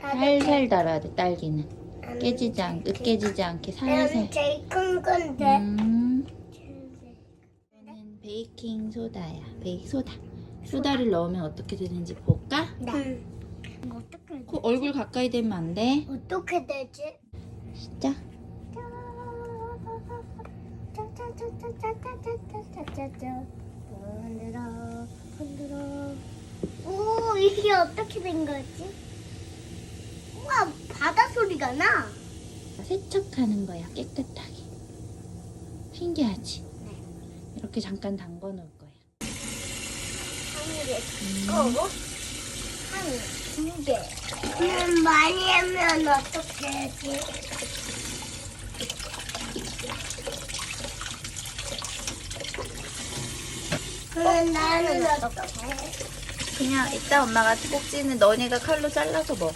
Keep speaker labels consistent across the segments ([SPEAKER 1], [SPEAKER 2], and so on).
[SPEAKER 1] 살살 달아야 돼 딸기는 깨지지 않 으깨지지 않게 살살
[SPEAKER 2] 제일 큰 건데.
[SPEAKER 1] 음. 이거는 베이킹 소다야 베이킹 소다 소다를 넣으면 어떻게 되는지 볼까?
[SPEAKER 2] 네. 어떻게
[SPEAKER 1] 그 얼굴 가까이 대면 안 돼.
[SPEAKER 2] 어떻게 되지?
[SPEAKER 1] 진짜?
[SPEAKER 2] 흔들어 흔들어 오 이게 어떻게 된 거지? 우와 바다 소리가 나
[SPEAKER 1] 세척하는 거야 깨끗하게. 신기하지?
[SPEAKER 2] 네.
[SPEAKER 1] 이렇게 잠깐 담궈 놓을 거야.
[SPEAKER 2] 한 개, 고 한, 두 개. 그럼 많이 하면 어떻게 하지? 그럼 나는 어떻게 해?
[SPEAKER 1] 그냥 이따 엄마가 꼭지는 너네가 칼로 잘라서 먹어.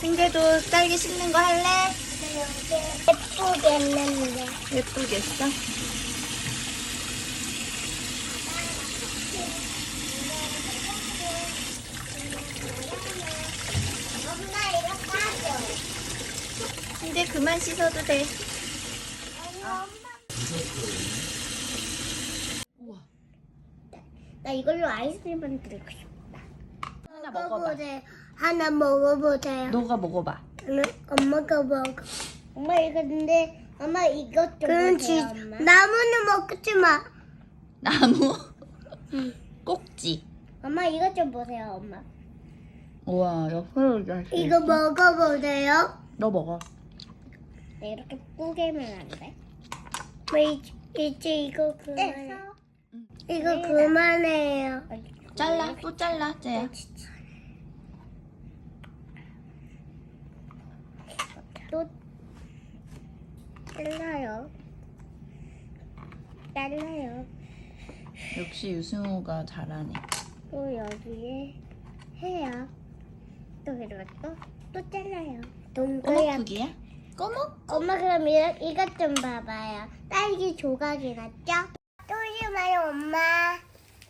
[SPEAKER 1] 승재도 딸기 씹는 거 할래?
[SPEAKER 2] 예쁘게 했는데.
[SPEAKER 1] 예쁘겠어?
[SPEAKER 2] 엄마 이거 까줘.
[SPEAKER 1] 승재 그만 씻어도 돼.
[SPEAKER 2] 엄마.
[SPEAKER 1] 우와.
[SPEAKER 2] 나 이걸로 아이스크림 만들고 싶다.
[SPEAKER 1] 하나 먹어봐.
[SPEAKER 2] 먹어보세요. 하나 먹어보세요.
[SPEAKER 1] 너가 먹어봐.
[SPEAKER 2] 응, 엄마가 먹어. 엄마 이거 근데 엄마 이것 좀 보세요. 엄마. 나무는 먹지 마.
[SPEAKER 1] 나무?
[SPEAKER 2] 응.
[SPEAKER 1] 꼭지.
[SPEAKER 2] 엄마 이것 좀 보세요, 엄마.
[SPEAKER 1] 우와 옆으로.
[SPEAKER 2] 이거 먹어보세요.
[SPEAKER 1] 너 먹어.
[SPEAKER 2] 네, 이렇게 뿌개면 안 돼? 왜 이제, 이제 이거 그만해.
[SPEAKER 1] 응.
[SPEAKER 2] 이거 그만해요.
[SPEAKER 1] 잘라 또 잘라 쟤야.
[SPEAKER 2] 또 잘라요. 잘라요.
[SPEAKER 1] 역시 유승우가 잘하네.
[SPEAKER 2] 또 여기에 해요. 또 그리고 또, 또 잘라요. 동그랗게.
[SPEAKER 1] 크기야? 꼬목?
[SPEAKER 2] 엄마 그럼 이, 이것 좀 봐봐요. 딸기 조각이 났죠? 또 마요 엄마.